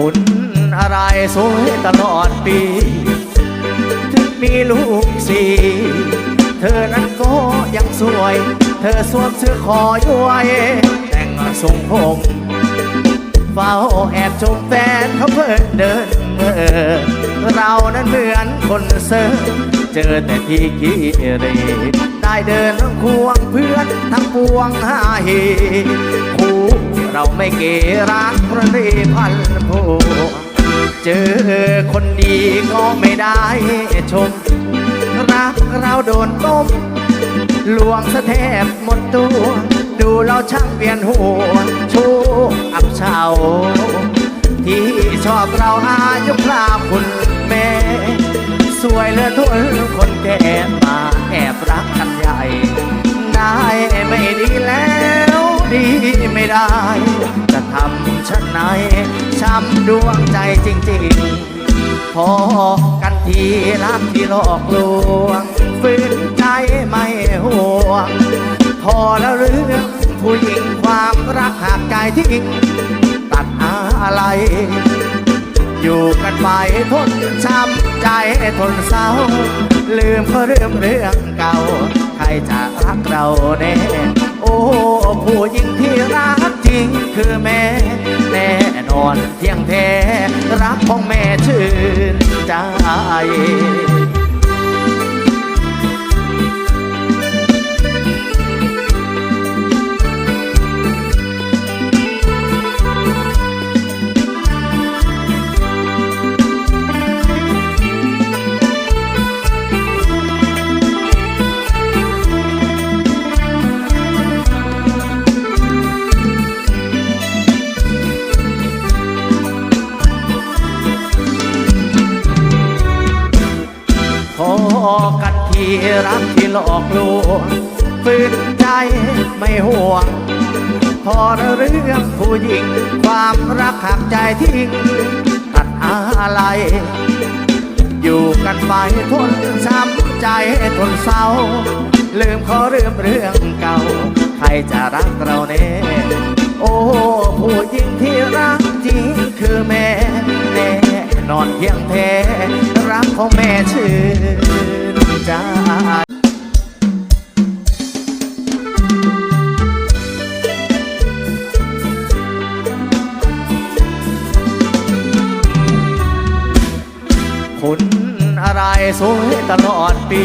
คนอะไรสวยตลอดปี ถึงมีลูกสี่เธอนั้นก็ยังสวย เธอสวมเสื้อคอย้วย แต่งทรงผมเฝ้าแอบชมแฟนเขาเพิ่นเดินเมื่อเรานั้นเหมือนคนเซิร์เจอแต่ที่กีเรได้เดินควงเพื่อนทั้งปวงหาเฮคู่ เราไม่เกรักพระเรพันผูเจอคนดีก็ไม่ได้ชม รักเราโดนต้มลวงสะแทบหมดตัว ดูเราช่างเปลี่ยนหัวชูอับเฉาที่ชอบเราอายุพลาคุณแม่ สวยเลือทุนคนแก่มาแอ ทำฉันไหนช้ำดวงใจจริงๆ พอกันทีรักที่หลอกลวงฝืนใจไม่ห่วง พอแล้วเรื่องผู้หญิงความรักหากใจทิ้งตัดอะไร อยู่กันไปทนช้ำใจทนเศร้า ลืมก็เรื่องเรื่องเก่า ใครจะรักเราแน่โอ้ผู้หญิงที่รักจริงคือแม่ ของแม่ชื่นใจ รักที่หลอกลวงฝืนใจไม่ห่วง พอเรื่องผู้หญิง ความรักหักใจทิ้งตัดอะไรอยู่กันไปทนช้ำใจทนเศร้า ลืมขอเรื่องเรื่องเก่า ใครจะรักเราแน่โอ้ผู้หญิงที่รักจริงคือแม่แน่นอนเพียงแท้รักของแม่ชื่น สวยตลอดปี